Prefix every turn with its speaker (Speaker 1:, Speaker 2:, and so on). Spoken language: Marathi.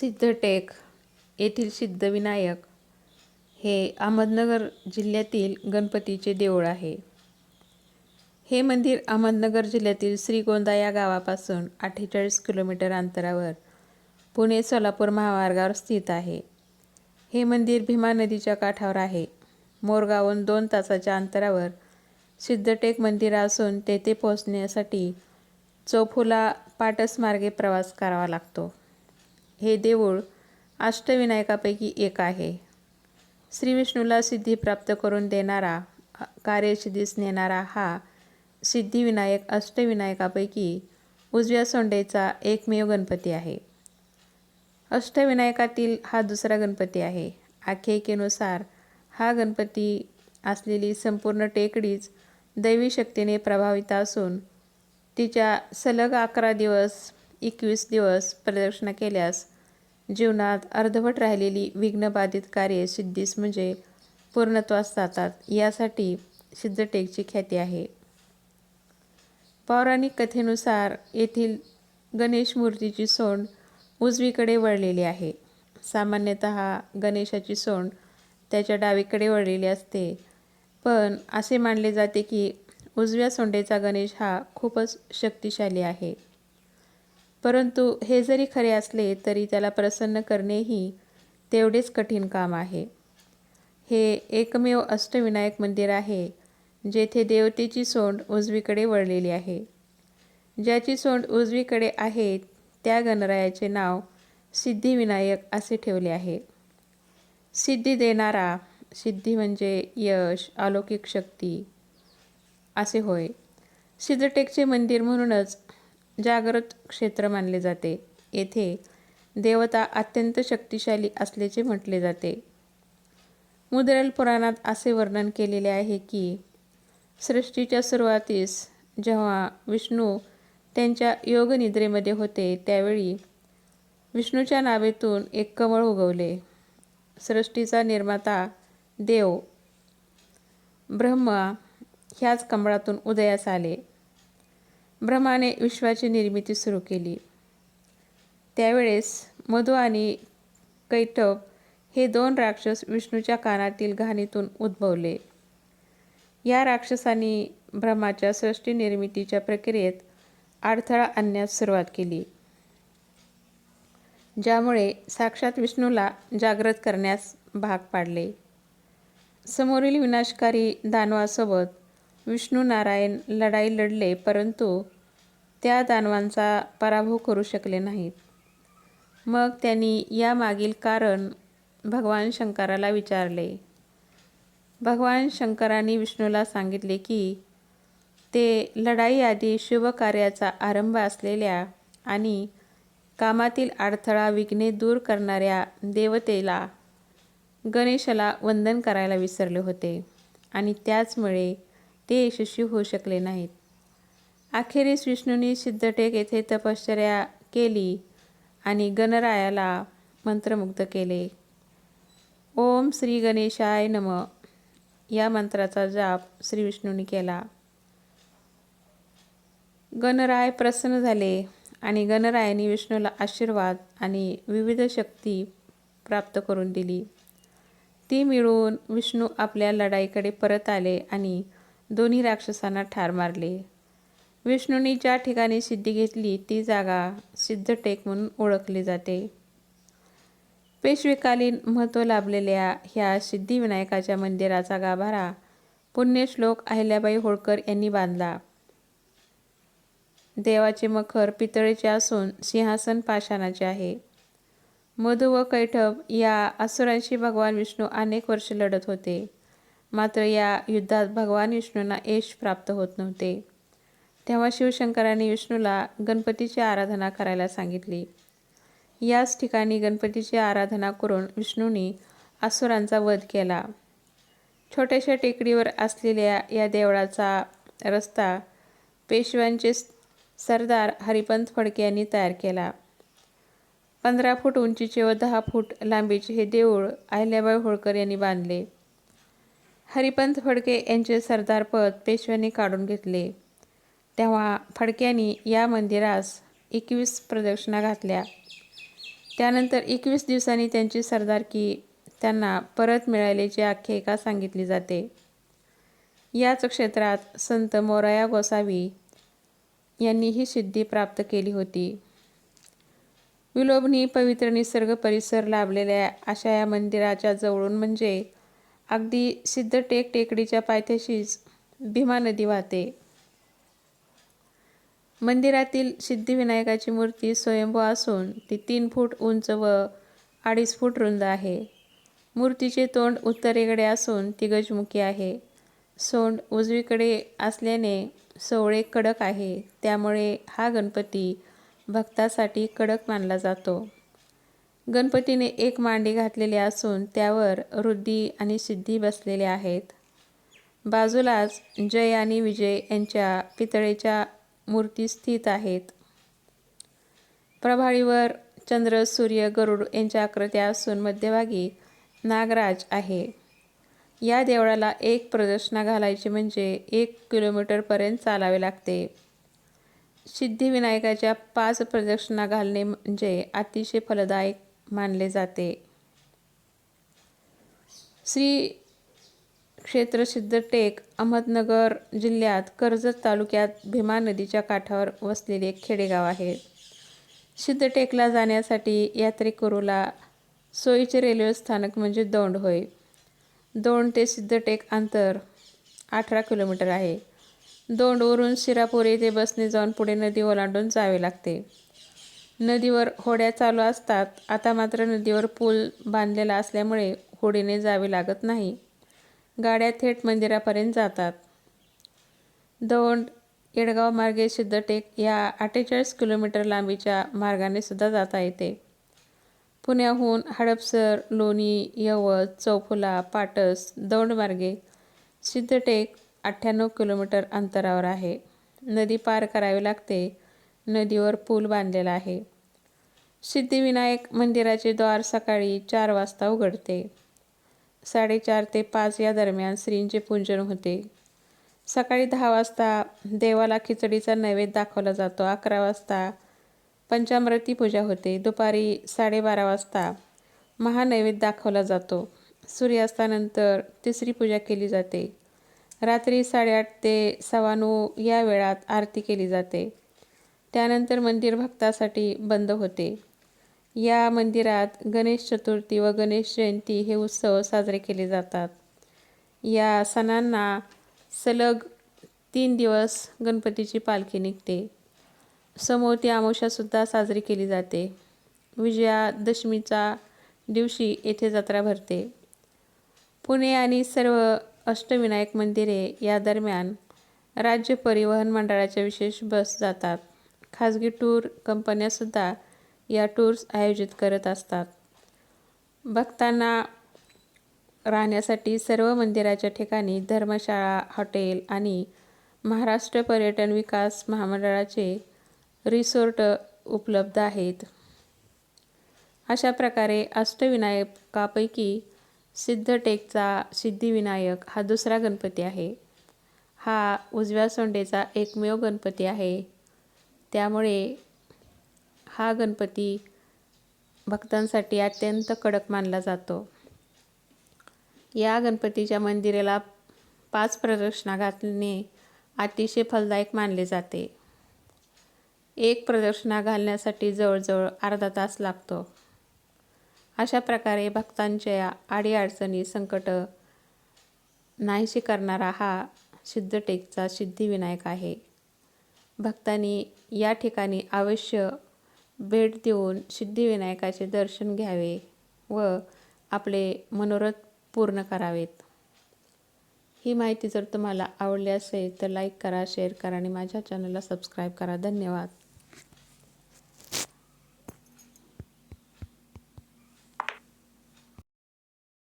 Speaker 1: सिद्धटेक येथील सिद्धविनायक हे अहमदनगर जिल्ह्यातील गणपतीचे देऊळ आहे. हे मंदिर अहमदनगर जिल्ह्यातील श्रीगोंदा या गावापासून अठ्ठेचाळीस किलोमीटर अंतरावर पुणे सोलापूर महामार्गावर स्थित आहे. हे मंदिर भीमा नदीच्या काठावर आहे. मोरगावहून दोन तासाच्या अंतरावर सिद्धटेक मंदिर असून तेथे पोहोचण्यासाठी चौफुला पाटसमार्गे प्रवास करावा लागतो. हे देऊळ अष्टविनायकापैकी एक आहे. श्री विष्णूला सिद्धी प्राप्त करून देणारा कार्यसिद्धीस नेणारा हा सिद्धिविनायक अष्टविनायकापैकी उजव्या सोंडेचा एकमेव गणपती आहे. अष्टविनायकातील हा दुसरा गणपती आहे. आख्यायिकेनुसार हा गणपती असलेली संपूर्ण टेकडीच दैवी शक्तीने प्रभावित असून तिच्या सलग अकरा दिवस एकवीस दिवस प्रदक्षिणा केल्यास जीवनात अर्धवट राहिलेली विघ्नबाधित कार्ये सिद्धीस म्हणजे पूर्णत्वास जातात यासाठी सिद्धटेकची ख्याती आहे. पौराणिक कथेनुसार येथील गणेश मूर्तीची सोंड उजवीकडे वळलेली आहे. सामान्यतः गणेशाची सोंड त्याच्या डावीकडे वळलेली असते. पण असे मानले जाते की उजव्या सोंडेचा गणेश हा खूपच शक्तिशाली आहे. परंतु हे जरी खरे असले तरी त्याला प्रसन्न करणेही तेवढेच कठीण काम आहे. हे एकमेव अष्टविनायक मंदिर आहे जेथे देवतेची सोंड उजवीकडे वळलेली आहे. ज्याची सोंड उजवीकडे आहे त्या गणरायाचे नाव सिद्धिविनायक असे ठेवले आहे. सिद्धी देणारा सिद्धी म्हणजे यश अलौकिक शक्ती असे होय. सिद्धटेकचे मंदिर म्हणूनच जागृत क्षेत्र मानले जाते. येथे देवता अत्यंत शक्तिशाली असल्याचे म्हटले जाते. मुद्रल पुराणात असे वर्णन केलेले आहे की सृष्टीच्या सुरुवातीस जेव्हा विष्णू त्यांच्या योगनिद्रेमध्ये होते त्यावेळी विष्णूच्या नावेतून एक कमळ उगवले. सृष्टीचा निर्माता देव ब्रह्मा ह्याच कमळातून उदयास आले. ब्रह्माने विश्वाची निर्मिती सुरू केली. त्यावेळेस मधु आणि कैटव हे दोन राक्षस विष्णूच्या कानातील घाणीतून उद्भवले. या राक्षसांनी ब्रह्माच्या सृष्टी निर्मितीच्या प्रक्रियेत अडथळा आणण्यास सुरुवात केली ज्यामुळे साक्षात विष्णूला जागृत करण्यास भाग पाडले. समोरील विनाशकारी दानवासोबत विष्णू नारायण लढाई लढले परंतु त्या दानवांचा पराभव करू शकले नाहीत. मग त्यांनी यामागील कारण भगवान शंकराला विचारले. भगवान शंकरांनी विष्णूला सांगितले की ते लढाईआधी शुभ कार्याचा आरंभ असलेल्या आणि कामातील अडथळा विघ्ने दूर करणाऱ्या देवतेला गणेशाला वंदन करायला विसरले होते आणि त्याचमुळे ते यशस्वी होऊ शकले नाहीत. अखेरीस विष्णूंनी सिद्धटेक येथे तपश्चर्या केली आणि गणरायाला मंत्रमुग्ध केले. ओम श्री गणेशाय नम. या मंत्राचा जाप श्री विष्णूंनी केला. गणराय प्रसन्न झाले आणि गणरायाने विष्णूला आशीर्वाद आणि विविध शक्ती प्राप्त करून दिली. ती मिळून विष्णू आपल्या लढाईकडे परत आले आणि दोन्ही राक्षसांना ठार मारले. विष्णूंनी ज्या ठिकाणी सिद्धी घेतली ती जागा सिद्धटेक म्हणून ओळखली जाते. पेशवेकालीन महत्त्व लाभलेल्या ह्या सिद्धिविनायकाच्या मंदिराचा गाभारा पुण्यश्लोक अहिल्याबाई होळकर यांनी बांधला. देवाचे मखर पितळेचे असून सिंहासन पाषाणाचे आहे. मधु व कैठब या असुरांशी भगवान विष्णू अनेक वर्ष लढत होते. मात्र या युद्धात भगवान विष्णूंना यश प्राप्त होत नव्हते. तेव्हा शिवशंकरांनी विष्णूला गणपतीची आराधना करायला सांगितली. याच ठिकाणी गणपतीची आराधना करून विष्णूंनी असुरांचा वध केला. छोट्याशा टेकडीवर असलेल्या या देवळाचा रस्ता पेशव्यांचे सरदार हरिपंत फडके यांनी तयार केला. पंधरा फूट उंचीचे व दहा फूट लांबीचे हे देऊळ अहिल्याबाई होळकर यांनी बांधले. हरिपंत फडके यांचे सरदारपद पेशव्यांनी काढून घेतले. तेव्हा फडक्यांनी या मंदिरास एकवीस प्रदक्षिणा घातल्या. त्यानंतर एकवीस दिवसांनी त्यांची सरदारकी त्यांना परत मिळाल्याची आख्यायिका सांगितली जाते. याच क्षेत्रात संत मोराया गोसावी यांनी ही सिद्धी प्राप्त केली होती. विलोभनी पवित्र निसर्ग परिसर लाभलेल्या अशा या मंदिराच्या जवळून म्हणजे अगदी सिद्ध टेक टेकडीच्या पायथ्याशीच भीमा नदी वाहते. मंदिरातील सिद्धिविनायकाची मूर्ती स्वयंभू असून ती तीन फूट उंच व अडीच फूट रुंद आहे. मूर्तीचे तोंड उत्तरेकडे असून ती गजमुखी आहे. सोंड उजवीकडे असल्याने सोवळे कडक आहे. त्यामुळे हा गणपती भक्तासाठी कडक मानला जातो. गणपतीने एक मांडी घातलेली असून त्यावर रुद्धी आणि सिद्धी बसलेले आहेत. बाजूलाच जय आणि विजय यांच्या पितळेच्या मूर्ती स्थित आहेत. प्रभाळीवर चंद्र सूर्य गरुड यांच्या आकृत्या असून मध्यभागी नागराज आहे. या देवळाला एक प्रदक्षिणा घालायची म्हणजे एक किलोमीटरपर्यंत चालावे लागते. सिद्धिविनायकाच्या पाच प्रदक्षिणा घालणे म्हणजे अतिशय फलदायक मानले जाते. श्री क्षेत्र सिद्धटेक अहमदनगर जिल्ह्यात कर्जत तालुक्यात भीमा नदीच्या काठावर वसलेले एक खेडेगाव आहे. सिद्धटेकला जाण्यासाठी यात्रेकरूला सोयीचे रेल्वे स्थानक म्हणजे दौंड होय. दौंड ते सिद्धटेक अंतर अठरा किलोमीटर आहे. दोंडवरून शिरापूर येथे बसने जाऊन पुढे नदी ओलांडून जावे लागते. नदीवर होड्या चालू असतात. आता मात्र नदीवर पूल बांधलेला असल्यामुळे होडीने जावे लागत नाही. गाड्या थेट मंदिरापर्यंत जातात. दौंड येडगाव मार्गे सिद्धटेक या अठ्ठेचाळीस किलोमीटर लांबीच्या मार्गाने सुद्धा जाता येते. पुण्याहून हडपसर लोणी यवत चौफुला पाटस दौंड मार्गे सिद्धटेक अठ्ठ्याण्णव किलोमीटर अंतरावर आहे. नदी पार करावी लागते. नदीवर पूल बांधलेला आहे. सिद्धिविनायक मंदिराचे द्वार सकाळी चार वाजता उघडते. साडेचार ते पाच या दरम्यान श्रींचे पूजन होते. सकाळी दहा वाजता देवाला खिचडीचा नैवेद्य दाखवला जातो. अकरा वाजता पंचामृती पूजा होते. दुपारी साडेबारा वाजता महानैवेद्य दाखवला जातो. सूर्यास्तानंतर तिसरी पूजा केली जाते. रात्री साडेआठ ते सव्वा या वेळात आरती केली जाते. त्यानंतर मंदिर भक्तासाठी बंद होते. या मंदिरात गणेश चतुर्थी व गणेश जयंती हे उत्सव साजरे केले जातात. या सणांना सलग तीन दिवस गणपतीची पालखी निघते. समोरती आमोशासुद्धा साजरी केली जाते. विजयादशमीचा दिवशी येथे जत्रा भरते. पुणे आणि सर्व अष्टविनायक मंदिरे या दरम्यान राज्य परिवहन मंडळाच्या विशेष बस जातात. खाजगी टूर कंपन्यासुद्धा या टूर्स आयोजित करत असतात. भक्तांना राहण्यासाठी सर्व मंदिराच्या ठिकाणी धर्मशाळा हॉटेल आणि महाराष्ट्र पर्यटन विकास महामंडळाचे रिसोर्ट उपलब्ध आहेत. अशा प्रकारे अष्टविनायकापैकी सिद्धटेकचा सिद्धिविनायक हा दुसरा गणपती आहे. हा उजव्या सोंडेचा एकमेव गणपती आहे. त्यामुळे हा गणपती भक्तांसाठी अत्यंत कडक मानला जातो. या गणपतीच्या मंदिराला पाच प्रदक्षिणा घालणे अतिशय फलदायक मानले जाते. एक प्रदक्षिणा घालण्यासाठी जवळजवळ अर्धा तास लागतो. अशा प्रकारे भक्तांच्या आडीअडचणी संकट नाहीशी करणारा हा सिद्धटेकचा सिद्धिविनायक आहे. भक्तांनी या ठिकाणी अवश्य भेट देऊन सिद्धिविनायकाचे दर्शन घ्यावे व आपले मनोरथ पूर्ण करावेत. ही माहिती जर तुम्हाला आवडली असेल तर लाईक करा शेअर करा आणि माझ्या चॅनलला सबस्क्राईब करा. धन्यवाद.